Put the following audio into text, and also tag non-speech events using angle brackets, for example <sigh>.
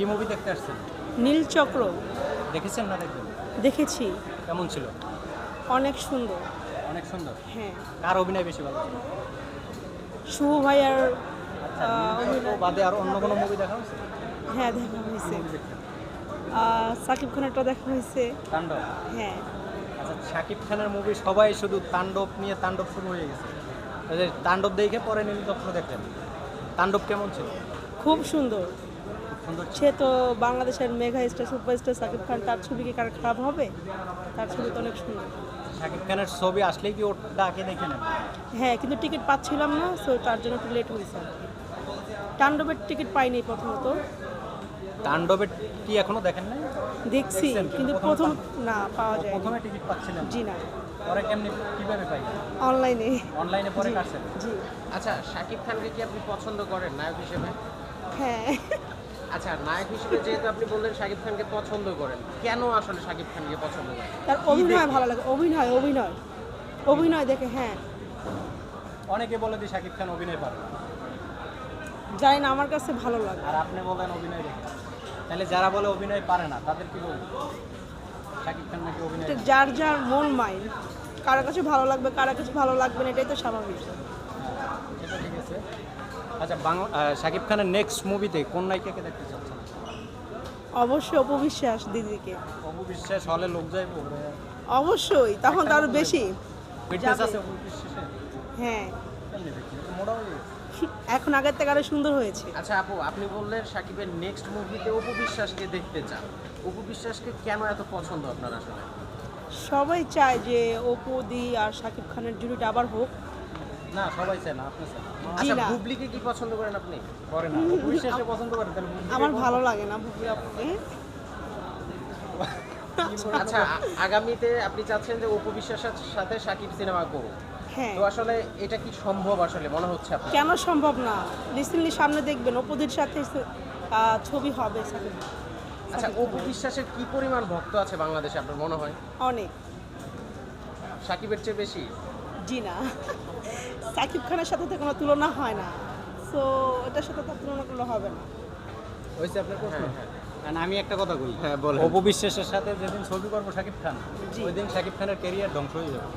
কি মুভি দেখতে আসছেন? নীলচক্র দেখেছেন না দেখবেন দেখেছি। কেমন ছিল? অনেক সুন্দর। অনেক সুন্দর? হ্যাঁ। কার অভিনয় বেশি ভালো ছিল? শুভ ভাইয়ার আচ্ছা বাদে আর অন্য কোনো মুভি দেখা হয়েছে? হ্যাঁ দেখা হয়েছে। সাকিব খানেরটা দেখা হয়েছে। তাণ্ডব? হ্যাঁ। আচ্ছা শাকিব খানের মুভি সবাই শুধু তাণ্ডব নিয়ে তাণ্ডব শুরু হয়ে গেছে। তাণ্ডব দেখে পরে নীলচক্র দেখলেন। তাণ্ডব কেমন ছিল? খুব সুন্দর। সে তো বাংলাদেশের mega star superstar Sakib Khan তার ছবি কি কার খারাপ হবে? তার ছবি তো অনেক সুন্দর। শাকিব খানের ছবি আসলেই কি ওর ডাকে দেখে নেন হ্যাঁ কিন্তু টিকিট পাচ্ছিলাম না সো তার জন্য একটু লেট হয়েছে। তাণ্ডবের টিকিট পাইনি প্রথমত। তাণ্ডবের কি এখনও দেখেন নাই? দেখছি কিন্তু প্রথম না পাওয়া যায় প্রথমে টিকিট পাচ্ছিলেন? জি না। পরে কেমনি কীভাবে পাই? অনলাইনে অনলাইনে পরে জি, কাটছেন জি। আচ্ছা শাকিব খানকে কি আপনি পছন্দ করেন নায়ক হিসেবে? হ্যাঁ। আচ্ছা নায়ক হিসেবে যেহেতু আপনি বললেন শাকিব খানকে পছন্দ করেন কেন আসলে শাকিব খানকে পছন্দ করেন? তার অভিনয় ভালো লাগে অভিনয় অভিনয়। অভিনয় দেখে হ্যাঁ। অনেকে বলে যে শাকিব খান অভিনয় পারে না। জানি না আমার কাছে ভালো লাগে। আর আপনি বলেন অভিনয় দেখে। তাহলে যারা বলে অভিনয় পারে না তাদের কি বলব? শাকিব খান নাকি অভিনয় যার যার মন মাইন্ড কারও কাছে ভালো লাগবে কারও কাছে ভালো লাগবে না এটাই তো স্বাভাবিক। সেটা ঠিক আছে আচ্ছা বাংলা শাকিব খানের নেক্সট মুভিতে কোন নায়িকাকে দেখতে চাচ্ছেন? অবশ্যই অপবিশ্বাস দিদিকে। অপু বিশ্বাস হলে লোক যাইব অবশ্যই তখন তো আরও বেশি। ফিটনেস আছে অপু হ্যাঁ। এখন আগের থেকে আরও সুন্দর হয়েছে। আচ্ছা আপু আপনি বললেন শাকিবের নেক্সট মুভিতে অপু বিশ্বাসকে দেখতে চান। অপু বিশ্বাসকে কেন এত পছন্দ আপনার আসলে? সবাই চায় যে অপু দি আর শাকিব খানের জুড়িটা আবার হোক। না সবাই চায় না আপনি চান। আচ্ছা বুবলিকে কি পছন্দ করেন আপনি? করে না। বিশ্বাসে পছন্দ করে তাহলে আমার ভালো লাগে না বুবলি আপুকে <laughs> আচ্ছা আগামীতে আপনি চাচ্ছেন যে অপু বিশ্বাসের সাথে শাকিব সিনেমা করুন হ্যাঁ। তো আসলে এটা কি সম্ভব আসলে? মনে হচ্ছে আপনার। কেন সম্ভব না? রিসেন্টলি সামনে দেখবেন অপুদের সাথে ছবি হবে আচ্ছা অপু বিশ্বাসের কি পরিমাণ ভক্ত আছে বাংলাদেশে আপনার মনে হয়? অনেক। সাকিবের চেয়ে বেশি? জি না। <laughs> সাকিব খানের সাথে তো কোনো তুলনা হয় না সো এটার সাথে তো তুলনা করলে হবে না হয়েছে আপনার প্রশ্ন হ্যাঁ, হ্যাঁ। কারণ আমি একটা কথা বলি হ্যাঁ, বলেন। অপবিশ্বাসের সাথে যেদিন ছবি করব শাকিব খান। ওই দিন শাকিব খানের কেরিয়ার ধ্বংস হয়ে যাবে